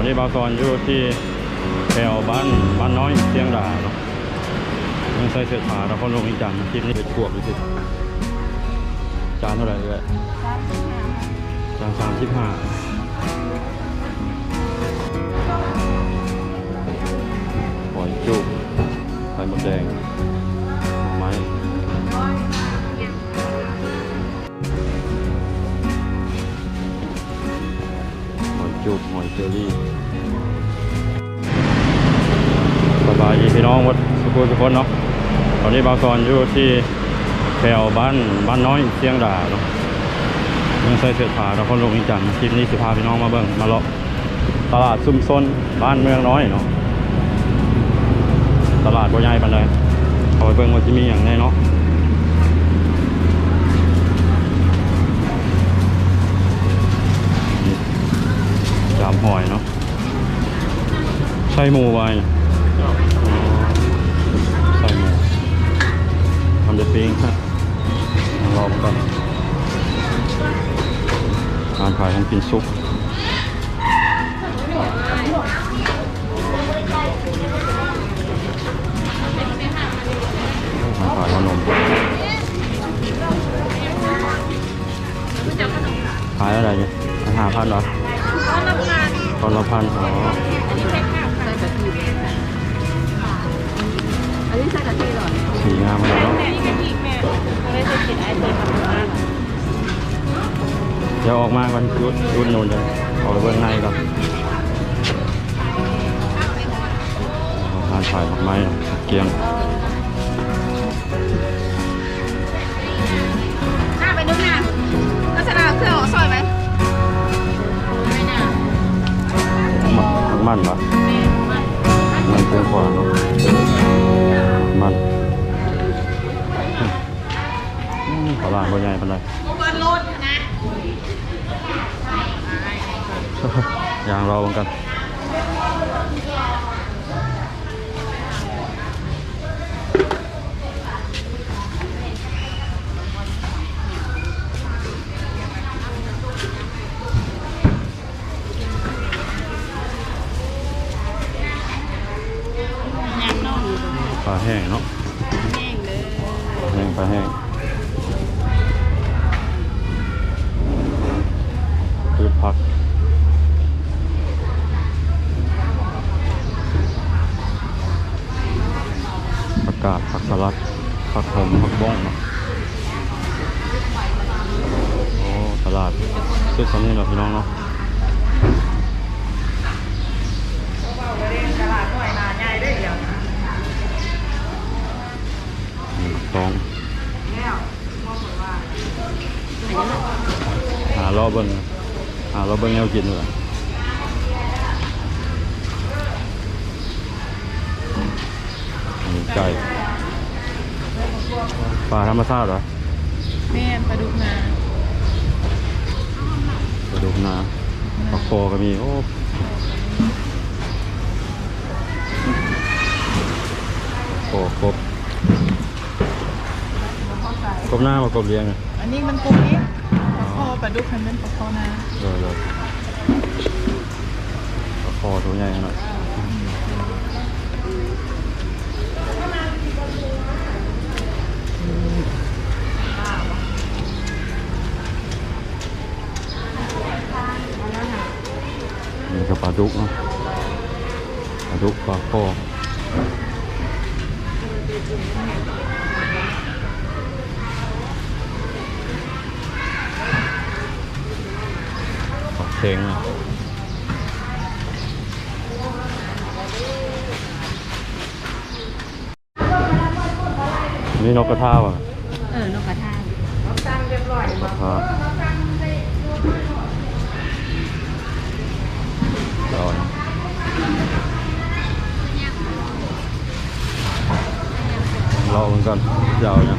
อนนี้บางตอนอยู่ที่แถวบ้านบ้านน้อยเชียงดาเนาะยังใส่เสื้อผ้าแล้วคนลงอีกจานคลิปนี้เป็นพวกเลยสิจานเท่าไหร่เลยจานสามสิบห้าหอยจุกไข่มดแดงไม้หอยจุกหอยเจอรี่ น้องวัดสุขุมทุกคนเนาะตอนนี้บางตอนอยู่ที่แถวบ้านบ้านน้อยเชียงดาเนาะยังใส่เสื้อผ้าแล้วคนลงอีกจานคลิปนี้สิพาพี่น้องมาเบิ่งมาเลาะตลาดซุ่มซนบ้านเมืองน้อยเนาะตลาดบ่ใหญ่ปานใดเขาไปเบิ่งว่าสิมีหยังแน่เนาะจามหอยเนาะใส่หมูไว้ การขายของกินซุปมาขายขนมขายอะไรเนี่ยห้าพันเหรอตอนละพันอ๋ออันนี้ใส่กะทิเหรอสีงามเลยเนาะ เดี๋ยวออกมากันยุดยุดนูนเลยขอไปเบื้องในก่อนทานถ่ายดอกไม้เกียงหน้าไปนึกนะก็จะนาเครื่องซอยไหมไม่น่ามันมันเหรอมันเป็นขวานเนาะมันอืมตลาดบ่ใหญ่ปานใดเปิดรถนะ อย่างเราเหมือนกันยำน่องปลาแห้งเนาะแห้งเลยปลาแห้งปลาแห้ง ผักผักกาดผักสลัดผักหอมผักบ้องโอ้ตลาดซื้อสำนี้เราพี่น้องเนาะตลาดหน่อยนาใหญ่ได้เดียวหนึ่งสองแล้วมองหาหารอเบิ้ง หารอเบิ้งแนวกินเลยอันนี้ไก่ปลาธรรมชาติเหรอแม่ปลาดุกนาปลาดุกนาปลาคอก็มีโอ้โอ้ครบครบหน้ามากบเลี้ยงอะอันนี้มันกุ้งนี้ปลาคอ ปลาดุกคันเป็นปลาคอนาเลยเลยปลาคอตัวใหญ่หน่อยนี่ก็ปลาดุกเนาะปลาดุกปลาคอ ปลาเค็งอะนี่นกกระทาว่ะเออนกกระทากระทาอร่อยรอเหมือนกันยาวเนี่ย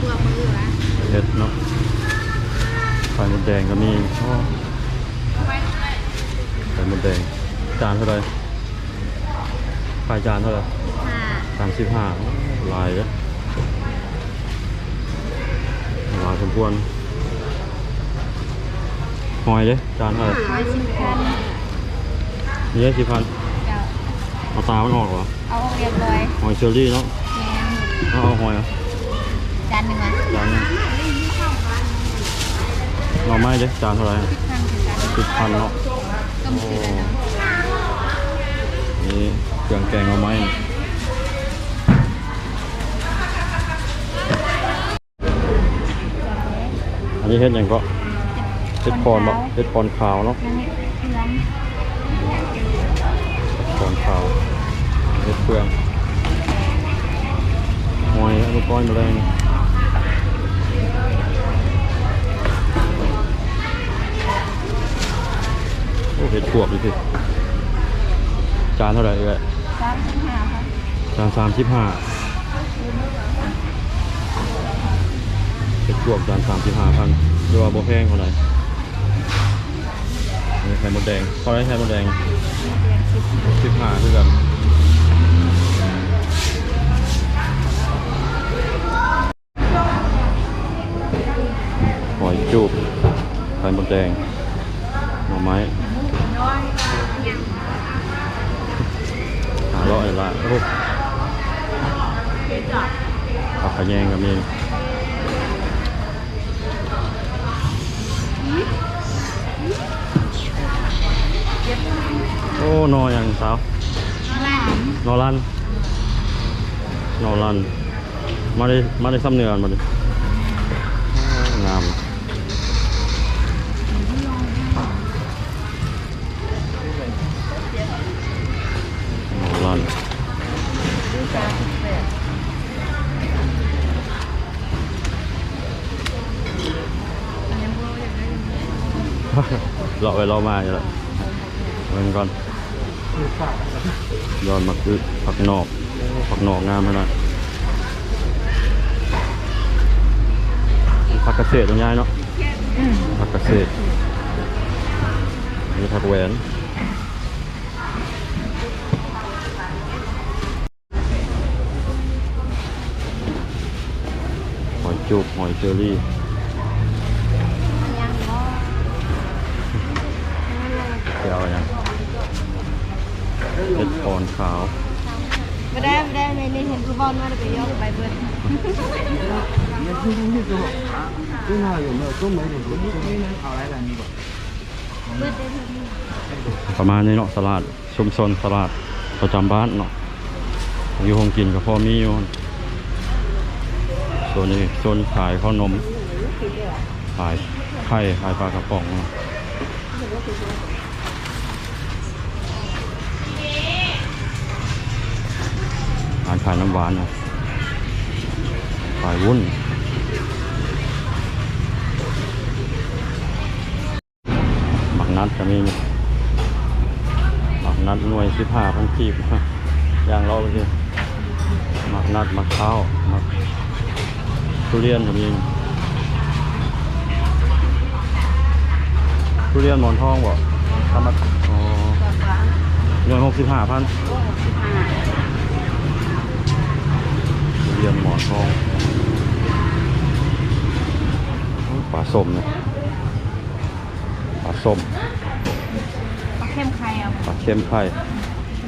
ตัวมือวะเห็ดเนาะ ไข่มดแดงก็มีโอ้ไข่มดแดง จานเท่าไหรไข่จานเท่าไหรห้าสามสิบห้าลายเลยลายสมควรหอยเด้จานเท่าไหร่ร้อยสิบพันนี่สิพันเจ้าเอาตามันออกเหรอ เอาเรียบร้อย หอยเชอรี่เนาะแม่เอาเอาหอยอะจานหนึ่งอะจานหนึง หน่อไม้เด้จานเท่าไหร่สิบพันเนาะก็มีคือกันเนาะนี่เครื่องแกงหน่อไม้อันนี้เฮ็ดหยังก็เฮ็ดพรบ่เฮ็ดพรขาวเนาะพรขาวเฮ็ดเครื่องหอยอนุก้อยแมลงโเห็ดพวกนี่สิจานเท่าไหร่เอ่ยสามสิบห้าค่ะจานสามสิบห้าเห็ดพวกจานสามสิบห้าพันดูว่าโบแพงเท่าไหร่นี่ไข่มดแดงเท่าไหรไข่มดแดงสิบห้าคือกันหอยจูบไข่มดแดงหน่อไม้ หาเลาะอะไรละโอ้ผักขะแยงก็มีโอ้นออย่างสาวหลานนอรันนอรันมาได้มาได้ซ้ำเนื้อมาดิ รอไปรอมาอยู่แล้วเงินก่อนย้อนมาคือผักนอกผักนอกงามขนาดผักเกษตรตรงย้ายเนาะผักเกษตรนี่ผักแหวนหอยจุกหอยเชอรี่ ยังก็ เดี๋ยวยัง เป็นปอนขาวไม่ได้ไม่ได้ไม่ได้เห็นกูบอลมาไปย่อไปเบิร์ดม่น่ว่าอยู่เนอะก็ไม้รู้นี่นั่นเขาอะไรแบบนี้บอประมาณนี้เนาะสลัดชุมชนสลัดประจำบ้านเนาะอยู่ห้องกินกับพ่อมีอยู่ส่วนนี้ส่นขายข้าวนมขายไข่ขายปลากระป๋องเนาะานขายน้ำหวานนะขายวุ้นหมักนัดจะมีอยู่หมักนัดหน่วยสิบห้าพันกีบอย่างเราเลยหมักนัดหมักข้าวหมักทุเรียนจะมีทุเรียนหมอนทองบ่ทำมาอ๋อหน่วยหกสิบห้าพัน สิบห้า ทุ เรียนหมอนทองปลาส้มเนี่ยปลาส้มปลาเข้มไข่เอาปลาเค็มไข่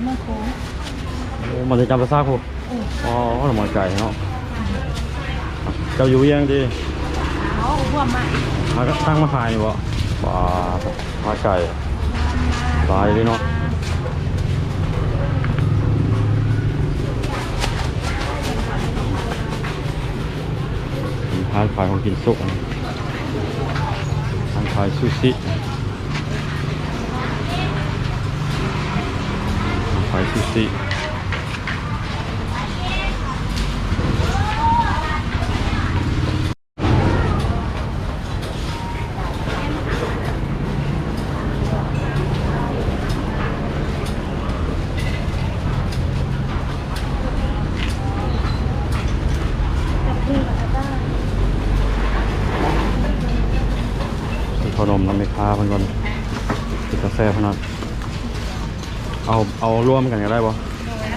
เมื่อโค้งโอ้มันจะจำภาษาคูอ๋อหน่อไม้ไก่เนาะเจ้าอยู่ยังดีเขาพวกมามาก็ตั้งมาขายนี่บ่ปลาปลาไก่ลายเลยเนาะานขายของกินสุกร้านขายซูชิร้านขายซูชิมีขนมน้ำไม่ค้าเพิ่นก่อน กินกาแฟพนันเอาเอาร่วมกันก็ได้บ่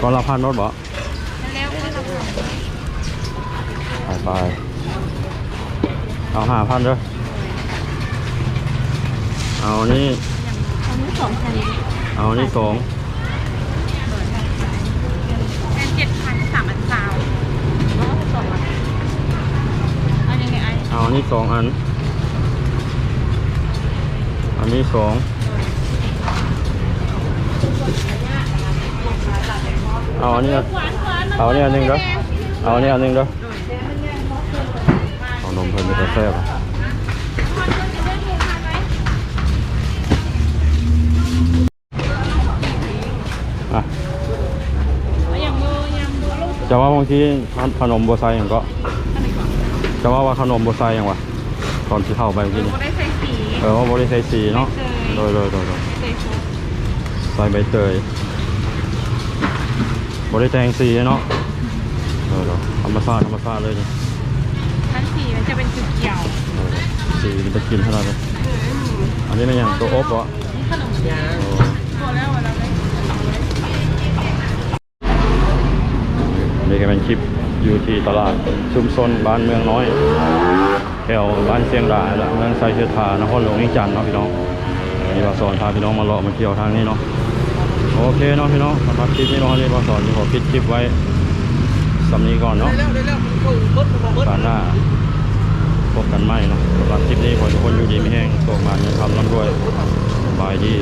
ก้อนละพันรถบ่แล้วก็เราไปไปเอาห้าพันเด้อเอาอันนี้อันนี้สองพันเอาอันนี้สองเป็นเจ็ดพันสามพันสาวแล้วก็สองพันอันยังไงไอ้เอาอันนี้สองอัน อันนี้สอง เอาอันนี้หวานหวานเอาอันนี้อันหนึ่งเด้อเอาอันนี้อันหนึ่งเด้อเอานมเพิ่มไปกาแฟป่ะอะยังมือยังมือลูกจะว่าบางทีขนมบัวไซอย่างก็อันนี้ก่อนจะว่าว่าขนมบัวไซอย่างวะตอนที่เข้าไปเมื่อกี้เรานี่ก็ได้ใส่สีเออว่าบริใส่สีเนาะโดยโดยโดยโดยใส่โฟมใส่ใบเตย บริแตงสีเนาะเออเนาะธรรมชาติธรรมชาติเลยนี่ทั้งสีมันจะเป็นจุดเกี่ยวเออสีมันจะกินเท่านั้นเลยอันนี้เป็นอย่างตัวอบวะนี่ขนมยาโอ้ตัวแล้วเราได้เอาไว้นี่ก็เป็นคลิปอยู่ที่ตลาดชุมชนบ้านเมืองน้อยแถวบ้านเชียงดาและเมืองไซเชอทานครหลวงนิจันทร์เนาะพี่น้องนี่เราสอนพาพี่น้องมาเลาะมาเที่ยวทางนี้เนาะ โอเคเนาะพี่น้องสำหรับคลิปนี้เนาะนี่เราสอนขอคิดคลิปไว้สำนี้ก่อนเนาะฝันหน้าพบกันใหม่เนาะสำหรับคลิปนี้ขอทุกคนอยู่ดีไม่แห้งโชคมาเงินคำร่ำรวยบายดี